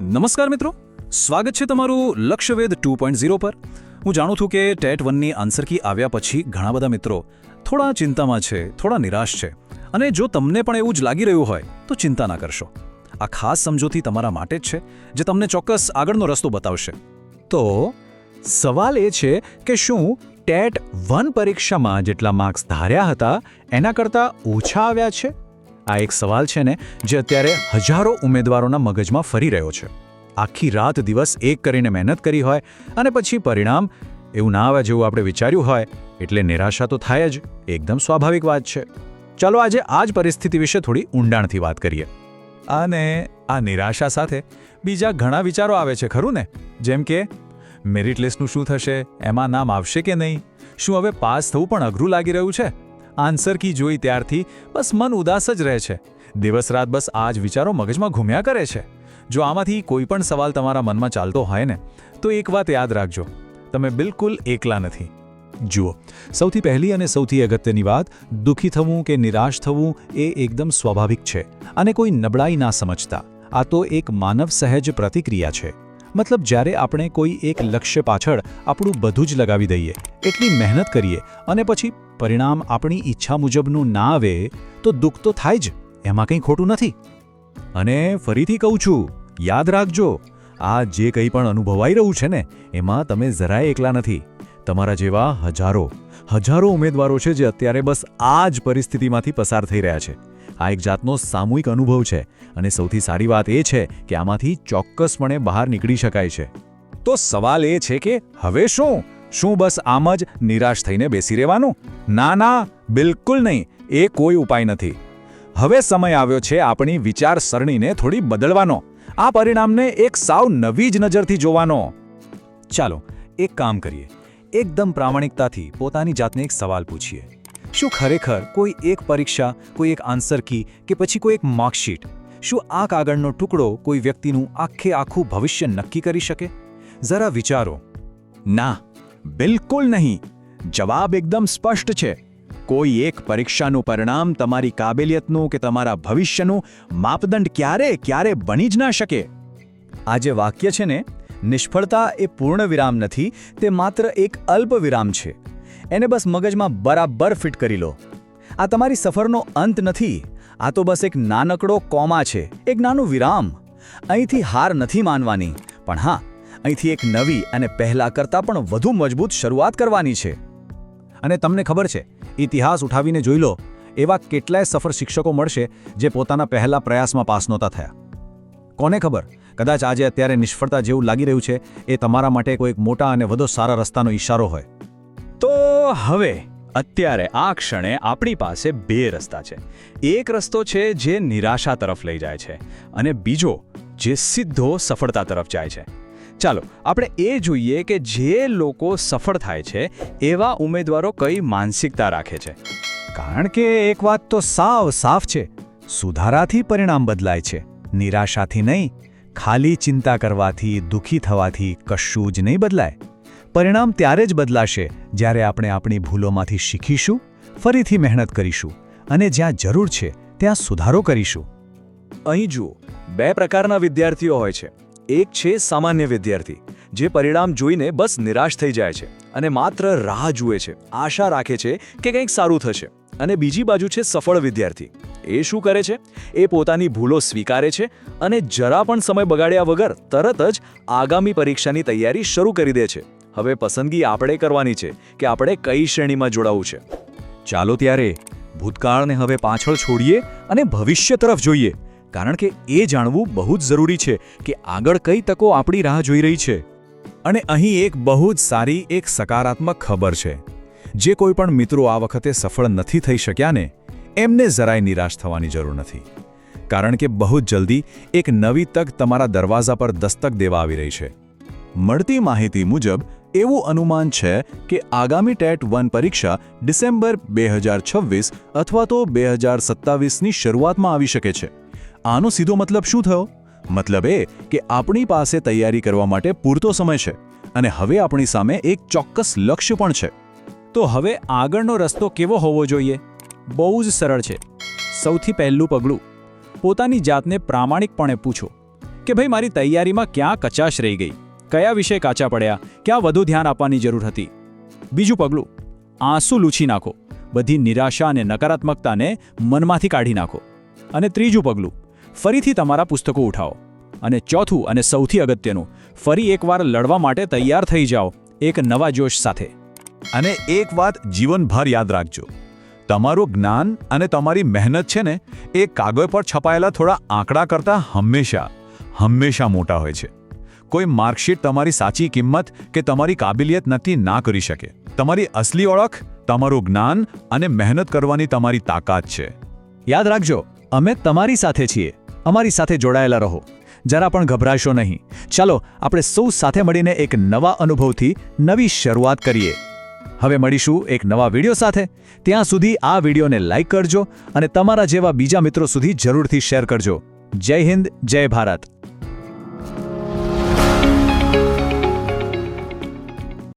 નમસ્કાર મિત્રો. સ્વાગત છે તમારું લક્ષ્યવેદ ટુ પોઈન્ટ ઝીરો પર. હું જાણું છું કે ટેટ વનની આન્સર કી આવ્યા પછી ઘણા બધા મિત્રો થોડા ચિંતામાં છે, થોડા નિરાશ છે. અને જો તમને પણ એવું જ લાગી રહ્યું હોય, તો ચિંતા ના કરશો. આ ખાસ સમજૂતી તમારા માટે જ છે, જે તમને ચોક્કસ આગળનો રસ્તો બતાવશે. તો, સવાલ એ છે કે શું ટેટ વન પરીક્ષામાં જેટલા માર્ક્સ ધાર્યા હતા, એના કરતાં ઓછા આવ્યા છે? આ એક સવાલ છે ને, જે અત્યારે હજારો ઉમેદવારોના મગજમાં ફરી રહ્યો છે. આખી રાત દિવસ એક કરીને મહેનત કરી હોય અને પછી પરિણામ એવું ના આવે જેવું આપણે વિચાર્યું હોય, એટલે નિરાશા તો થાય જ. એકદમ સ્વાભાવિક વાત છે. ચાલો આજે આ જ પરિસ્થિતિ વિશે થોડી ઊંડાણથી વાત કરીએ. અને આ નિરાશા સાથે બીજા ઘણા વિચારો આવે છે, ખરું ને? જેમ કે, મેરિટ લિસ્ટનું શું થશે? એમાં નામ આવશે કે નહીં? શું હવે પાસ થવું પણ અઘરું લાગી રહ્યું છે? આન્સર કી જોઈ ત્યારથી બસ મન ઉદાસ જ રહે છે. દિવસ રાત બસ આ જ વિચારો મગજમાં ઘૂમ્યા કરે છે. જો આમાંથી કોઈ પણ સવાલ તમારા મનમાં ચાલતો હોય ને, તો એક વાત યાદ રાખજો. તમે બિલકુલ એકલા નથી. જુઓ, સૌથી પહેલી અને સૌથી અગત્યની વાત, દુઃખી થવું કે નિરાશ થવું એ એકદમ સ્વાભાવિક છે અને કોઈ નબળાઈ ના સમજતા. આ તો એક માનવ સહેજ પ્રતિક્રિયા છે. મતલબ જ્યારે આપણે કોઈ એક લક્ષ્ય પાછળ આપણું બધું જ લગાવી દઈએ, એટલી મહેનત કરીએ અને પછી પરિણામ આપણી ઈચ્છા મુજબનું ના આવે, તો દુઃખ તો થાય જ. એમાં કંઈ ખોટું નથી. અને ફરીથી કહું છું, યાદ રાખજો, આ જે કંઈ પણ અનુભવાઈ રહ્યું છે ને, એમાં તમે જરાય એકલા નથી. તમારા જેવા હજારો હજારો ઉમેદવારો છે જે અત્યારે બસ આ જ પરિસ્થિતિમાંથી પસાર થઈ રહ્યા છે. આ એક જાતનો સામૂહિક અનુભવ છે અને સૌથી સારી વાત એ છે કે આમાંથી ચોક્કસપણે બહાર નીકળી શકાય છે. તો સવાલ એ છે કે હવે શું? શું બસ આમ જ નિરાશ થઈને બેસી રહેવાનું? ના ના, બિલકુલ નહીં. એ કોઈ ઉપાય નથી. હવે સમય આવ્યો છે આપણી વિચારસરણીને થોડી બદલવાનો. આ પરિણામને એક સાવ નવી જ નજરથી જોવાનો. ચાલો, એક કામ કરીએ. એકદમ પ્રામાણિકતાથી પોતાની જાતને એક સવાલ પૂછીએ. શું ખરેખર કોઈ એક પરીક્ષા, કોઈ એક આન્સર કી કે પછી કોઈ એક માર્કશીટ? શું આ કાગળનો ટુકડો કોઈ વ્યક્તિનું આખે આખું ભવિષ્ય નક્કી કરી શકે? જરા વિચારો. ના. બિલકુલ નહીં. જવાબ એકદમ સ્પષ્ટ છે. કોઈ એક પરીક્ષાનું પરિણામ તમારી કાબેલિયતનું કે તમારા ભવિષ્યનું માપદંડ ક્યારે ક્યારે બની જ ના શકે. આ જે વાક્ય છે ને, નિષ્ફળતા એ પૂર્ણ વિરામ નથી, તે માત્ર એક અલ્પ વિરામ છે. એને બસ મગજમાં બરાબર ફિટ કરી લો. આ તમારી સફરનો અંત નથી. આ તો બસ એક નાનકડો કોમા છે, એક નાનું વિરામ. અહીંથી હાર નથી માનવાની. પણ હા અહીંથી એક નવી અને પહેલા કરતાં પણ વધુ મજબૂત શરૂઆત કરવાની છે. અને તમને ખબર છે, ઇતિહાસ ઉઠાવીને જોઈ લો, એવા કેટલાય સફળ શિક્ષકો મળશે જે પોતાના પહેલા પ્રયાસમાં પાસ નહોતા થયા. કોને ખબર, કદાચ આજે અત્યારે નિષ્ફળતા જેવું લાગી રહ્યું છે, એ તમારા માટે કોઈ એક મોટા અને વધુ સારા રસ્તાનો ઈશારો હોય. તો હવે, અત્યારે આ ક્ષણે આપણી પાસે બે રસ્તા છે. એક રસ્તો છે જે નિરાશા તરફ લઈ જાય છે અને બીજો, જે સીધો સફળતા તરફ જાય છે. ચાલો, આપણે એ જોઈએ કે જે લોકો સફળ થાય છે, એવા ઉમેદવારો કઈ માનસિકતા રાખે છે. કારણ કે એક વાત તો સાવ સાફ છે, સુધારાથી પરિણામ બદલાય છે, નિરાશાથી નહીં, ખાલી ચિંતા કરવાથી, દુઃખી થવાથી કશું જ નહીં બદલાય. પરિણામ ત્યારે જ બદલાશે જ્યારે આપણે આપણી ભૂલોમાંથી શીખીશું, ફરીથી મહેનત કરીશું અને જ્યાં જરૂર છે ત્યાં સુધારો કરીશું. અહીં જુઓ, બે પ્રકારના વિદ્યાર્થીઓ હોય છે. એક છે સામાન્ય વિદ્યાર્થી, જે પરિણામ જોઈને બસ નિરાશ થઈ જાય છે અને માત્ર રાહ જુએ છે, આશા રાખે છે કે કંઈક સારું થશે. અને બીજી બાજુ છે સફળ વિદ્યાર્થી. એ શું કરે છે? એ પોતાની ભૂલો સ્વીકારે છે અને જરા પણ સમય બગાડ્યા વગર તરત જ આગામી પરીક્ષાની તૈયારી શરૂ કરી દે છે. હવે પસંદગી આપણે કરવાની છે કે આપણે કઈ શ્રેણીમાં જોડાવું છે. ચાલો ત્યારે ભૂતકાળને હવે પાછળ છોડીએ અને ભવિષ્ય તરફ જોઈએ. કારણ કે એ જાણવું બહુ જ જરૂરી છે કે આગળ કઈ તકો આપણી રાહ જોઈ રહી છે. અને અહીં એક બહુ જ સારી એક સકારાત્મક ખબર છે. જે કોઈ પણ મિત્રો આ વખતે સફળ નથી થઈ શક્યાને એમને જરાય નિરાશ થવાની જરૂર નથી. કારણ કે બહુ જ જલ્દી એક નવી તક તમારા દરવાજા પર દસ્તક દેવા આવી રહી છે. મળતી માહિતી મુજબ, એવું અનુમાન છે કે આગામી ટેટ વન પરીક્ષા ડિસેમ્બર બે અથવા તો બે હજાર સત્તાવીસની શરૂઆતમાં આવી શકે છે. આનો સીધો મતલબ શું થયો? મતલબ એ કે આપણી પાસે તૈયારી કરવા માટે પૂરતો સમય છે અને હવે આપણી સામે એક ચોક્કસ લક્ષ્ય પણ છે. તો હવે આગળનો રસ્તો કેવો હોવો જોઈએ? બહુ જ સરળ છે. સૌથી પહેલું પગલું, પોતાની જાતને પ્રામાણિકપણે પૂછો કે ભાઈ, મારી તૈયારીમાં ક્યાં કચાશ રહી ગઈ? કયા વિષય કાચા પડ્યા? ક્યાં વધુ ધ્યાન આપવાની જરૂર હતી? બીજું પગલું, આંસુ લૂછી નાખો. બધી નિરાશા અને નકારાત્મકતાને મનમાંથી કાઢી નાખો. અને ત્રીજું પગલું ફરીથી તમારા પુસ્તકો ઉઠાવો. અને ચોથું અને સૌથી અગત્યનું, ફરી એકવાર લડવા માટે તૈયાર થઈ જાઓ એક નવા જોશ સાથે. અને એક વાત જીવનભર યાદ રાખજો. તમારું જ્ઞાન અને તમારી મહેનત છે ને, એ કાગળ પર છપાયેલા થોડા આંકડા કરતાં હંમેશા હંમેશા મોટા હોય છે. કોઈ માર્કશીટ તમારી સાચી કિંમત કે તમારી કાબિલિયત નક્કી ના કરી શકે. તમારી અસલી ઓળખ, તમારું જ્ઞાન અને મહેનત કરવાની તમારી તાકાત છે. યાદ રાખજો, અમે તમારી સાથે છીએ. અમારી સાથે જોડાયેલા રહો. જરા પણ ગભરાશો નહીં. ચાલો, આપણે સૌ સાથે મળીને એક નવા અનુભવથી નવી શરૂઆત કરીએ. હવે મળીશું એક નવા વીડિયો સાથે. ત્યાં સુધી આ વિડીયોને લાઇક કરજો અને તમારા જેવા બીજા મિત્રો સુધી જરૂરથી શેર કરજો. જય હિન્દ, જય ભારત.